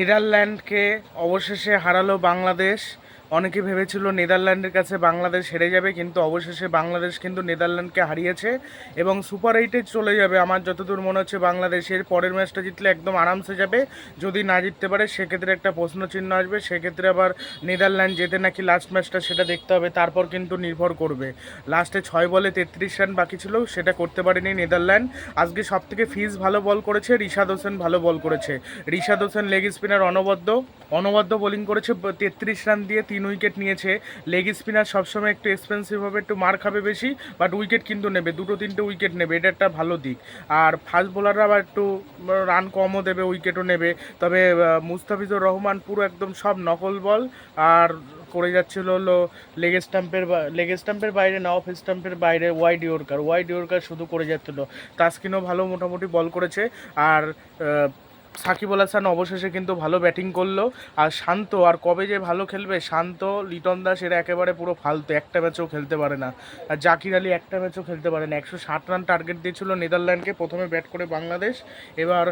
নেদারল্যান্ডকে অবশেষে হারালো বাংলাদেশ। অনেকে ভেবেছিল নেদারল্যান্ডের কাছে বাংলাদেশ হেরে যাবে, কিন্তু অবশেষে বাংলাদেশ কিন্তু নেদারল্যান্ডকে হারিয়েছে এবং সুপার এইটে চলে যাবে। আমার যতদূর মনে হচ্ছে বাংলাদেশের পরের ম্যাচটা জিতলে একদম আরামসে যাবে। যদি না জিততে পারে, সেক্ষেত্রে একটা প্রশ্ন চিহ্ন আসবে, সেক্ষেত্রে আবার নেদারল্যান্ড যেতে নাকি লাস্ট ম্যাচটা সেটা দেখতে হবে, তারপর কিন্তু নির্ভর করবে। লাস্টে ছয় বলে তেত্রিশ রান বাকি ছিল, সেটা করতে পারেনি নেদারল্যান্ড। আজকে সব থেকে ফিজ ভালো বল করেছে, রিশাদ হোসেন ভালো বল করেছে। রিশাদ হোসেন লেগ স্পিনার অনবদ্য। অনবদ্য বোলিং করেছে, তেত্রিশ রান দিয়ে তিন উইকেট নিয়েছে। লেগ স্পিনার সবসময় একটু এক্সপেন্সিভ হবে, একটু মার খাবে বেশি বাট উইকেট কিন্তু নেবে, দুটো তিনটে উইকেট নেবে, এটা একটা ভালো দিক। আর ফাস্ট বোলাররা আবার একটু রান কমও দেবে, উইকেটও নেবে। তবে মুস্তাফিজুর রহমান পুরো একদম সব নকল বল, আর করে যাচ্ছিল হলো লেগ স্টাম্পের লেগ স্টাম্পের বাইরে না অফ স্টাম্পের বাইরে ওয়াইড ইয়র্কার। ওয়াইড ইয়র্কার শুধু করে যাচ্ছিল। তাস্কিনও ভালো মোটামুটি বল করেছে, আর সাকিব আল হাসান অবশেষে কিন্তু ভালো ব্যাটিং করল। আর শান্ত আর কবে যে ভালো খেলবে শান্ত লিটন দাস এরা একেবারে পুরো ফালতু একটা ম্যাচও খেলতে পারে না। আর জাকির আলী একটা ম্যাচও খেলতে পারে না। একশো ষাট রান টার্গেট দিয়েছিল নেদারল্যান্ডকে প্রথমে ব্যাট করে বাংলাদেশ। এবার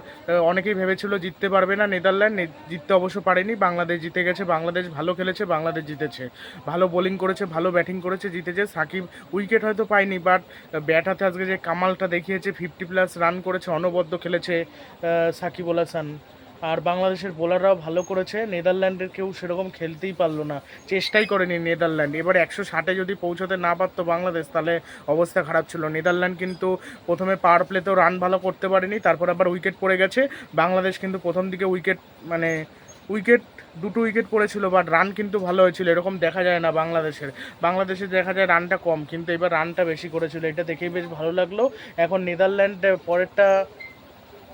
অনেকেই ভেবেছিল জিততে পারবে না নেদারল্যান্ড জিততে অবশ্য পারেনি। বাংলাদেশ জিতে গেছে বাংলাদেশ ভালো খেলেছে বাংলাদেশ জিতেছে। ভালো বোলিং করেছে ভালো ব্যাটিং করেছে জিতেছে। সাকিব উইকেট হয়তো পায়নি বাট ব্যাট হাতে আজকে যে কামালটা দেখিয়েছে ফিফটি প্লাস রান করেছে অনবদ্য খেলেছে আহ, সাকিব আল হাসান আর বাংলাদেশের বোলাররাও ভালো করেছে, নেদারল্যান্ডের কেউ সেরকম খেলতেই পারল না। চেষ্টাই করেনি নেদারল্যান্ড। এবার একশো ষাটে যদি পৌঁছতে না পারতো বাংলাদেশ, তাহলে অবস্থা খারাপ ছিল। নেদারল্যান্ড কিন্তু প্রথমে পাওয়ার প্লেতেও রান ভালো করতে পারেনি, তারপর আবার উইকেট পড়ে গেছে। বাংলাদেশ কিন্তু প্রথম দিকে উইকেট মানে উইকেট, দুটো উইকেট পড়েছিল, বাট রান কিন্তু ভালো হয়েছিল। এরকম দেখা যায় না বাংলাদেশের। বাংলাদেশে দেখা যায় রানটা কম, কিন্তু এবার রানটা বেশি করেছিল। এটা দেখেই বেশ ভালো লাগল। এখন নেদারল্যান্ড পরেরটা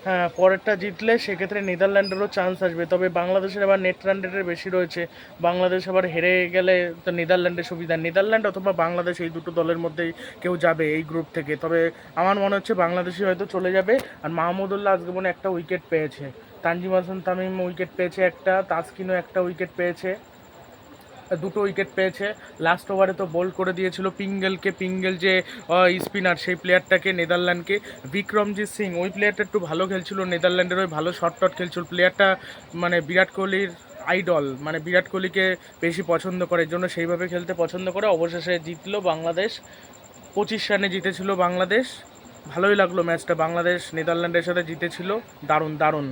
হ্যাঁ পরেরটা জিতলে সেক্ষেত্রে নেদারল্যান্ডেরও চান্স আসবে। তবে বাংলাদেশের আবার নেট রান রেটের বেশি রয়েছে। বাংলাদেশ আবার হেরে গেলে তো নেদারল্যান্ডের সুবিধা। নেদারল্যান্ড অথবা বাংলাদেশ এই দুটো দলের মধ্যেই কেউ যাবে এই গ্রুপ থেকে। তবে আমার মনে হচ্ছে বাংলাদেশই হয়তো চলে যাবে। আর মাহমুদুল্লাহ আজকে মনে একটা উইকেট পেয়েছে। তানজিম হাসান তামিম উইকেট পেয়েছে একটা, তাসকিনও একটা উইকেট পেয়েছে। দুটো উইকেট পেয়েছে। লাস্ট ওভারে তো বোল্ড করে দিয়েছিল পিঙ্গেলকে পিঙ্গেল যে স্পিনার সেই প্লেয়ারটাকে নেদারল্যান্ডকে বিক্রমজিৎ সিং ওই প্লেয়ারটা একটু ভালো খেলছিল। নেদারল্যান্ডের ওই ভালো শর্ট টট খেলছিল। প্লেয়ারটা মানে বিরাট কোহলির আইডল মানে বিরাট কোহলিকে বেশি পছন্দ করে। জন্য সেইভাবে খেলতে পছন্দ করে। অবশেষে জিতলো বাংলাদেশ। পঁচিশ রানে জিতেছিল বাংলাদেশ। ভালোই লাগল ম্যাচটা বাংলাদেশ নেদারল্যান্ডের সাথে জিতেছিল। দারুণ দারুণ।